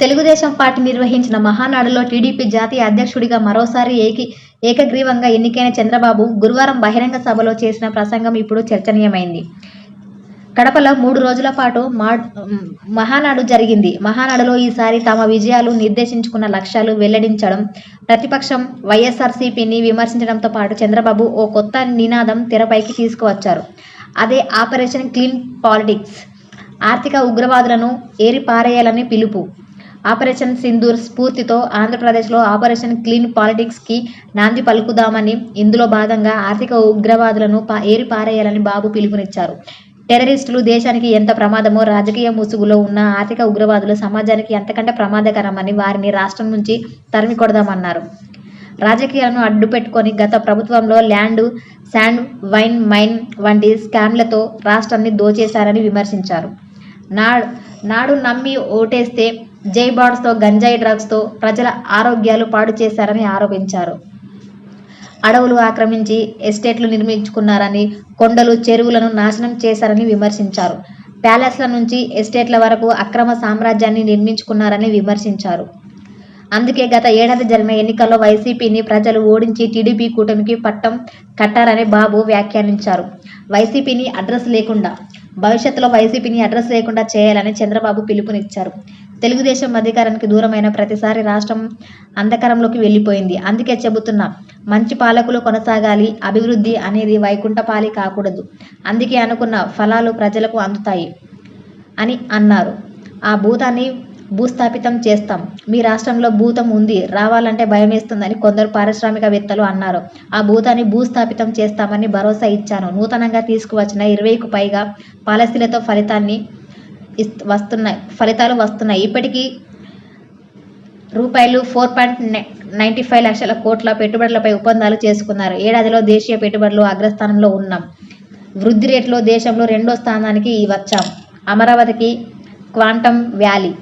Telugu Desam party నిర్వహించిన మహానాడులో TDP జాతీయ అధ్యక్షుడిగా మరోసారి ఏకి ఏకగ్రీవంగా ఎన్నికైన చంద్రబాబు గురువారం బహిరంగ సభలో చేసిన ప్రసంగం ఇప్పుడు చర్చనీయమైంది. కడపలో మూడు రోజుల పాటు మా మహానాడు జరిగింది. మహానాడులో ఈసారి తమ విజయాలు నిర్దేశించుకున్న లక్ష్యాలు వెల్లడించడం ప్రతిపక్షం వైఎస్ఆర్సీపీని విమర్శించడంతో పాటు చంద్రబాబు ఓ కొత్త నినాదం తెరపైకి తీసుకువచ్చారు. అదే ఆపరేషన్ క్లీన్ పాలిటిక్స్ ఆర్థిక ఉగ్రవాదులను ఏరిపారేయాలని పిలుపు. ఆపరేషన్ సింధూర్ స్ఫూర్తితో ఆంధ్రప్రదేశ్లో ఆపరేషన్ క్లీన్ పాలిటిక్స్కి నాంది పలుకుదామని ఇందులో భాగంగా ఆర్థిక ఉగ్రవాదులను పా ఏరిపారేయాలని బాబు పిలుపునిచ్చారు. టెర్రరిస్టులు దేశానికి ఎంత ప్రమాదమో రాజకీయ ముసుగులో ఉన్న ఆర్థిక ఉగ్రవాదులు సమాజానికి ఎంతకంటే ప్రమాదకరమని వారిని రాష్ట్రం నుంచి తరిమి కొడదామన్నారు. రాజకీయాలను అడ్డుపెట్టుకొని గత ప్రభుత్వంలో ల్యాండ్ శాండ్ వైన్ మైన్ వంటి స్కామ్లతో రాష్ట్రాన్ని దోచేశారని విమర్శించారు. నాడు నాడు నమ్మి ఓటేస్తే జై బాడ్స్తో గంజాయి డ్రగ్స్తో ప్రజల ఆరోగ్యాలు పాడు చేశారని ఆరోపించారు. అడవులు ఆక్రమించి ఎస్టేట్లు నిర్మించుకున్నారని కొండలు చెరువులను నాశనం చేశారని విమర్శించారు. ప్యాలెస్ల నుంచి ఎస్టేట్ల వరకు అక్రమ సామ్రాజ్యాన్ని నిర్మించుకున్నారని విమర్శించారు. అందుకే గత ఏడాది జరిగిన ఎన్నికల్లో వైసీపీని ప్రజలు ఓడించి టీడీపీ కూటమికి పట్టం కట్టారని బాబు వ్యాఖ్యానించారు. వైసీపీని అడ్రస్ లేకుండా భవిష్యత్తులో వైసీపీని అడ్రస్ లేకుండా చేయాలని చంద్రబాబు పిలుపునిచ్చారు. తెలుగుదేశం అధికారానికి దూరమైన ప్రతిసారి రాష్ట్రం అంధకారంలోకి వెళ్ళిపోయింది. అందుకే చెబుతున్నా మంచి పాలకులు కొనసాగాలి అభివృద్ధి అనేది వైకుంఠపాలి కాకూడదు. అందుకే అనుకున్న ఫలాలు ప్రజలకు అందుతాయి అని అన్నారు. ఆ భూతాన్ని భూస్థాపితం చేస్తాం. మీ రాష్ట్రంలో భూతం ఉంది రావాలంటే భయమేస్తుందని కొందరు పారిశ్రామికవేత్తలు అన్నారు. ఆ భూతాన్ని భూస్థాపితం చేస్తామని భరోసా ఇచ్చాను. నూతనంగా తీసుకువచ్చిన ఇరవైకు పైగా పాలసీలతో ఫలితాన్ని వస్తున్నాయి ఫలితాలు వస్తున్నాయి. ఇప్పటికీ రూపాయలు ఫోర్ పాయింట్ నైంటీ ఫైవ్ లక్షల కోట్ల పెట్టుబడులపై ఒప్పందాలు చేసుకున్నారు. ఏడాదిలో దేశీయ పెట్టుబడులు అగ్రస్థానంలో ఉన్నాం. వృద్ధి రేట్లో దేశంలో రెండో స్థానానికి వచ్చాం. అమరావతికి క్వాంటమ్ వ్యాలీ